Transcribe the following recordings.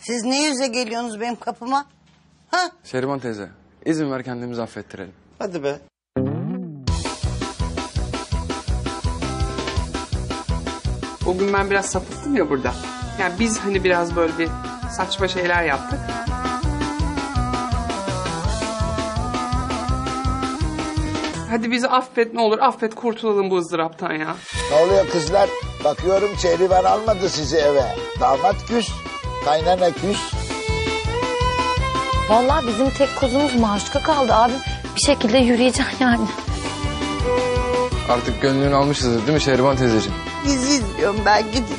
Siz ne yüze geliyorsunuz benim kapıma? Ha? Şeriman teyze, izin ver kendimizi affettirelim. Hadi be. O gün ben biraz sapıttım ya burada. Yani biz hani biraz böyle bir saçma şeyler yaptık. Hadi bizi affet ne olur affet kurtulalım bu ızdıraptan ya. Ne oluyor kızlar? Bakıyorum Şehriban almadı sizi eve. Damat küs, kaynana küs. Vallahi bizim tek kozumuz maşuka kaldı abi. Bir şekilde yürüyeceksin yani. Artık gönlünü almışızdır değil mi Şeriman teyzeciğim? Dizi izliyorum ben gidin.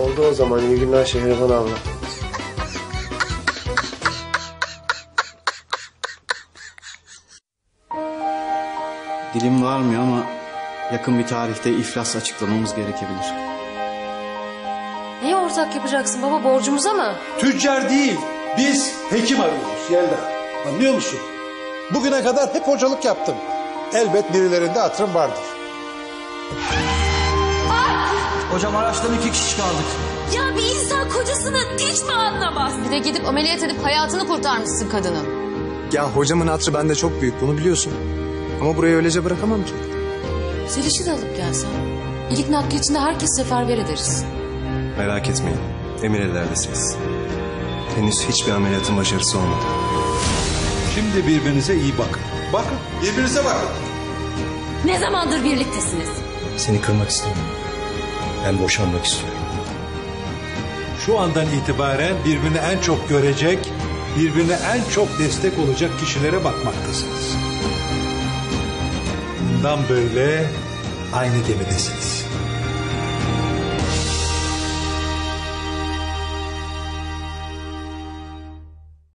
Oldu o zaman. İyi günler Şehriban abla. Dilim varmıyor ama yakın bir tarihte iflas açıklamamız gerekebilir. Neyi ortak yapacaksın baba borcumuza mı? Tüccar değil, biz hekim arıyoruz Yelda. Anlıyor musun? Bugüne kadar hep hocalık yaptım. Elbet birilerinde hatırım vardır. Hocam araçtan iki kişi kaldık. Ya bir insan kocasını hiç mi anlamaz? Bir de gidip ameliyat edip hayatını kurtarmışsın kadının. Ya hocamın hatırı bende çok büyük bunu biliyorsun. Ama burayı öylece bırakamam ki. Zeliş'i de alıp gelsen. İlik nakli içinde herkes seferber ederiz. Merak etmeyin. Emir ellerdesiniz. Henüz hiçbir ameliyatın başarısı olmadı. Şimdi birbirinize iyi bakın. Bakın, birbirinize bakın. Ne zamandır birliktesiniz? Seni kırmak istemiyorum. Ben boşanmak istiyorum. Şu andan itibaren birbirini en çok görecek, birbirine en çok destek olacak kişilere bakmaktasınız. Bundan böyle aynı gemidesiniz.